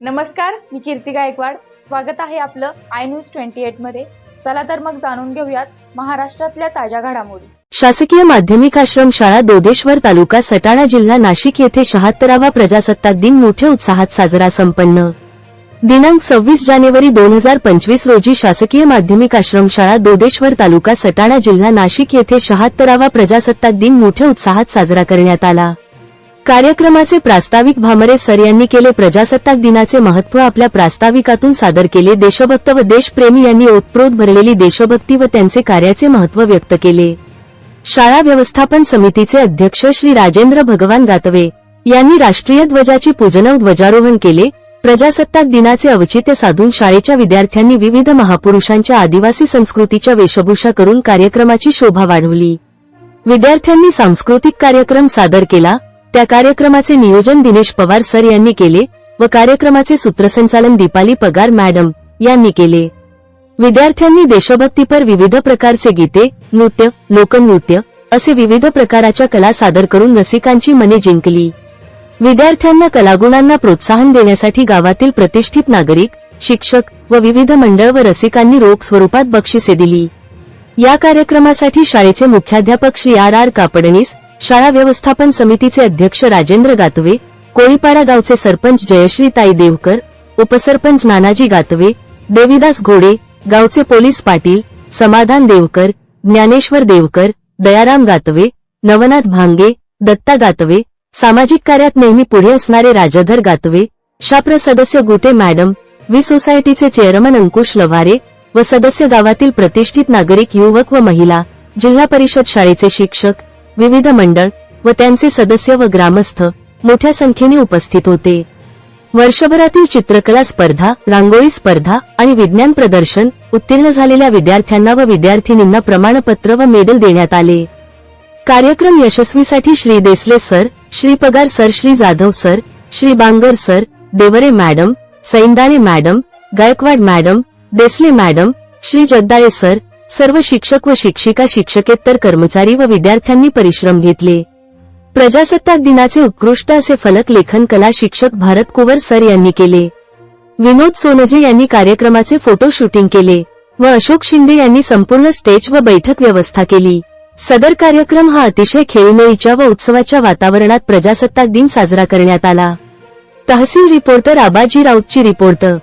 नमस्कार मी कीर्ती गायकवाड. स्वागत आहे आपलं आय न्यूज ट्वेंटी एटमध्ये. चला तर मग जाणून घेऊयात महाराष्ट्रातल्या ताज्या घडामोडी. शासकीय माध्यमिक आश्रम शाळा दोदेश्वर तालुका सटाणा जिल्हा नाशिक येथे शहात्तरावा प्रजासत्ताक दिन मोठ्या उत्साहात साजरा संपन्न. दिनांक सव्वीस जानेवारी दोन हजार पंचवीस रोजी शासकीय माध्यमिक आश्रमशाळा दोदेश्वर तालुका सटाणा जिल्हा नाशिक येथे शहात्तरावा प्रजासत्ताक दिन मोठ्या उत्साहात साजरा करण्यात आला. कार्यक्रमाचे प्रास्ताविक भामरे सर यांनी केले प्रजासत्ताक दिनाचे महत्त्व आपल्या प्रास्ताविकातून सादर केले. देशभक्त व देशप्रेमी यांनी ओतप्रोत भरलेली देशभक्ती व त्यांचे कार्याचे महत्त्व व्यक्त केले. शाळा व्यवस्थापन समितीचे अध्यक्ष श्री राजेंद्र भगवान गातवे यांनी राष्ट्रीय ध्वजाची पूजन ध्वजारोहण केले. प्रजासत्ताक दिनाचे औचित्य साधून शाळेच्या विद्यार्थ्यांनी विविध महापुरुषांच्या आदिवासी संस्कृतीच्या वेशभूषा करून कार्यक्रमाची शोभा वाढवली. विद्यार्थ्यांनी सांस्कृतिक कार्यक्रम सादर केला. त्या कार्यक्रमाचे नियोजन दिनेश पवार सर यांनी केले व कार्यक्रमाचे सूत्रसंचालन दीपाली पगार मॅडम यांनी केले. विद्यार्थ्यांनी देशभक्तीपर विविध प्रकारचे गीते नृत्य लोकनृत्य असे विविध प्रकाराच्या कला सादर करून रसिकांची मने जिंकली. विद्यार्थ्यांना कलागुणांना प्रोत्साहन देण्यासाठी गावातील प्रतिष्ठित नागरिक शिक्षक व विविध मंडळ व रसिकांनी रोख स्वरूपात बक्षिसे दिली. या कार्यक्रमासाठी शाळेचे मुख्याध्यापक श्री आर आर कापडणीस शाळा व्यवस्थापन समितीचे अध्यक्ष राजेंद्र गातवे कोळीपाडा गावचे सरपंच जयश्री ताई देवकर उपसरपंच नानाजी गातवे देविदास घोडे गावचे पोलीस पाटील समाधान देवकर ज्ञानेश्वर देवकर दयाराम गातवे नवनाथ भांगे दत्ता गातवे सामाजिक कार्यात नेहमी पुढे असणारे राजधर गातवे शाप्र सदस्य गुटे मॅडम वी सोसायटीचे चेअरमन अंकुश लवारे व सदस्य गावातील प्रतिष्ठित नागरिक युवक व महिला जिल्हा परिषद शाळेचे शिक्षक विविध मंडळ व त्यांचे सदस्य व ग्रामस्थ मोठ्या संख्येने उपस्थित होते. वर्षभरातील चित्रकला स्पर्धा रांगोळी स्पर्धा आणि विज्ञान प्रदर्शन उत्तीर्ण झालेल्या विद्यार्थ्यांना व विद्यार्थिनींना प्रमाणपत्र व मेडल देण्यात आले. कार्यक्रम यशस्वीसाठी Shri Desale sir Shri Pagar sir Shri Jadhav sir Shri Bangar sir Deore madam Saindale madam Gaikwad madam Desale madam Shri Jagdale sir सर्व शिक्षक व शिक्षिका शिक्षकेतर कर्मचारी व विद्यार्थ्यांनी परिश्रम घेतले. प्रजासत्ताक दिनाचे उत्कृष्ट असे फलक लेखन कला शिक्षक भारत कुवर सर यांनी केले. विनोद सोनजे यांनी कार्यक्रमाचे फोटो शूटिंग केले व अशोक शिंदे यांनी संपूर्ण स्टेज व बैठक व्यवस्था केली. सदर कार्यक्रम हा अतिशय खेळीमेळीच्या व उत्सवाच्या वातावरणात प्रजासत्ताक दिन साजरा करण्यात आला. तहसील रिपोर्टर आबाजी राऊतची रिपोर्टर